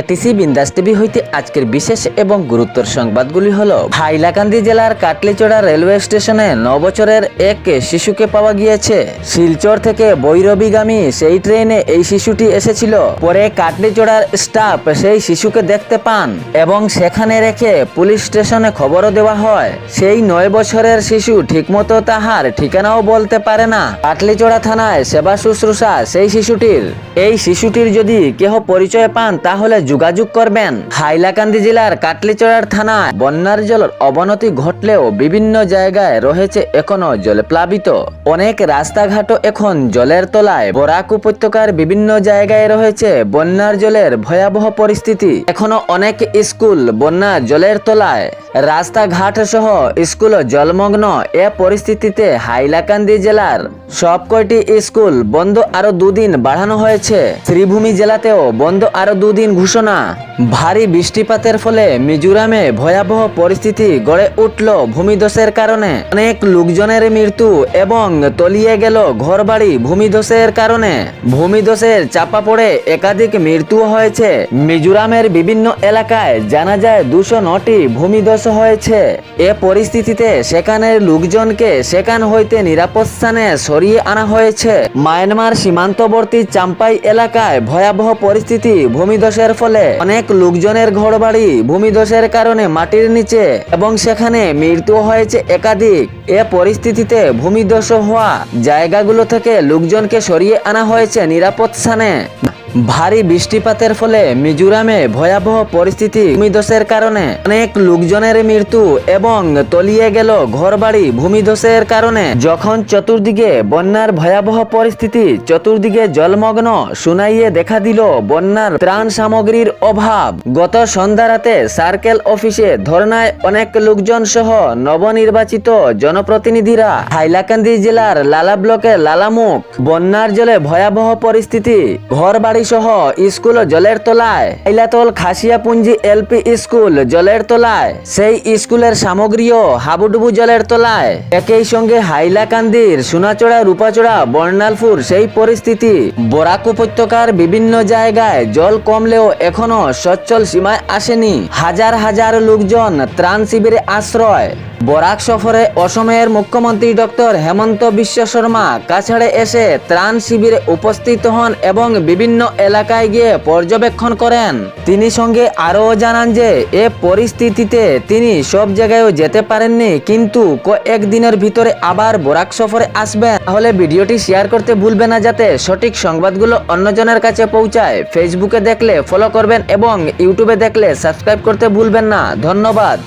ATC বিন্দাস TV হইতে আজকের বিশেষ এবং গুরুত্বর সংবাদগুলি হল, হাইলাকান্দি জেলার কাটলিচড়া রেলওয়ে স্টেশনে ন বছরের এক শিশুকে পাওয়া গিয়েছে। শিলচর থেকে বৈরবীগামী সেই ট্রেনে এই শিশুটি এসেছিল। পরে কাটলিচড়ার স্টাফ সেই শিশুকে দেখতে পান এবং সেখানে রেখে পুলিশ স্টেশনে খবরও দেওয়া হয়। সেই নয় বছরের শিশু ঠিকমতো তাহার ঠিকানাও বলতে পারে না। কাটলিচড়া থানায় সেবা শুশ্রূষা সেই শিশুটির। এই শিশুটির যদি কেহ পরিচয় পান, তাহলে যোগাযোগ করবেন। হাইলাকান্দি জেলার কাটলিচড়ার থানায় বন্যার জলের অবনতি ঘটলেও বিভিন্ন জায়গায় রয়েছে এখনও জলে প্লাবিত। অনেক রাস্তাঘাটও এখন জলের তলায়। বরাক উপত্যকার বিভিন্ন জায়গায় রয়েছে বন্যার জলের ভয়াবহ পরিস্থিতি। এখনও অনেক স্কুল বন্যার জলের তলায়। রাস্তাঘাট সহ স্কুল জলমগ্ন এ পরিস্থিতিতে হাইলাকান্দি জেলার সব কয়টি স্কুল বন্ধ আরও দুদিন বাড়ানো হয়েছে। শ্রীভূমি জেলাতেও বন্ধ আরও দুদিন ঘোষণা। ভারী বৃষ্টিপাতের ফলে মিজোরামে ভয়াবহ পরিস্থিতি গড়ে উঠল ভূমিধসের কারণে। অনেক লোকজনের মৃত্যু এবং তলিয়ে গেল ঘরবাড়ি ভূমিধসের কারণে। ভূমিধসের চাপা পড়ে একাধিক মৃত্যু হয়েছে। মিজোরামের বিভিন্ন এলাকায় জানা যায় দুশো নটি ভূমিধস হয়েছে। এ পরিস্থিতিতে সেখানের লোকজনকে সেখান হইতে নিরাপদ স্থানে সরিয়ে আনা হয়েছে। মায়ানমার সীমান্তবর্তী চাম্পাই এলাকায় ভয়াবহ পরিস্থিতি ভূমিধসের ফলে অনেক লোকজনের ঘরবাড়ি ভূমিধসের কারণে মাটির নিচে এবং সেখানে মৃত্যু হয়েছে একাধিক। এ পরিস্থিতিতে ভূমিধস হওয়া জায়গাগুলো থেকে লোকজনকে সরিয়ে আনা হয়েছে নিরাপদ স্থানে। ভারী বৃষ্টিপাতের ফলে মিজোরামে ভয়াবহ পরিস্থিতি ভূমিধসের কারণে। অনেক লোকজনের মৃত্যু এবং তলিয়ে গেল ঘরবাড়ি ভূমিধসের কারণে। যখন চতুর্দিকে বন্যার ভয়াবহ পরিস্থিতি চতুর্দিকে জলমগ্ন শুনাইয়ে দেখা দিল বন্যার ত্রাণ সামগ্রীর অভাব। গত সন্ধ্যা রাতে সার্কেল অফিসে ধর্নায় অনেক লোকজন সহ নবনির্বাচিত জনপ্রতিনিধিরা হাইলাকান্দি জেলার লালা ব্লকের লালামুখ। বন্যার জলে ভয়াবহ পরিস্থিতি। ঘর বাড়ি সহ স্কুল জলের তলায়। হাইলাতল খাসিয়াপুঞ্জি এলপি স্কুল জলের তলায়। সেই স্কুলের সামগ্রীও হাবুডুবু জলের তলায়। একই সঙ্গে হাইলাকান্দির সোনাচড়া, রূপাচড়া, বর্ণালপুর সেই পরিস্থিতি। বরাক উপত্যকার বিভিন্ন জায়গায় জল কমলেও এখনও সচ্ছল সীমায় আসেনি। হাজার হাজার লোকজন ত্রাণ শিবিরে আশ্রয়। বরাক সফরে অসমের মুখ্যমন্ত্রী ডক্টর হেমন্ত বিশ্ব শর্মা কাছাড়ে এসে ত্রাণ শিবিরে উপস্থিত হন এবং বিভিন্ন এলাকায় গিয়ে পর্যবেক্ষণ করেন। তিনি সঙ্গে আরও জানান যে, এ পরিস্থিতিতে তিনি সব জায়গায়ও যেতে পারেননি, কিন্তু কয়েকদিনের ভিতরে আবার বরাক সফরে আসবেন। তাহলে ভিডিওটি শেয়ার করতে ভুলবে না যাতে সঠিক সংবাদগুলো অন্যজনের কাছে পৌঁছায়। ফেসবুকে দেখলে ফলো করবেন এবং ইউটিউবে দেখলে সাবস্ক্রাইব করতে ভুলবেন না। ধন্যবাদ।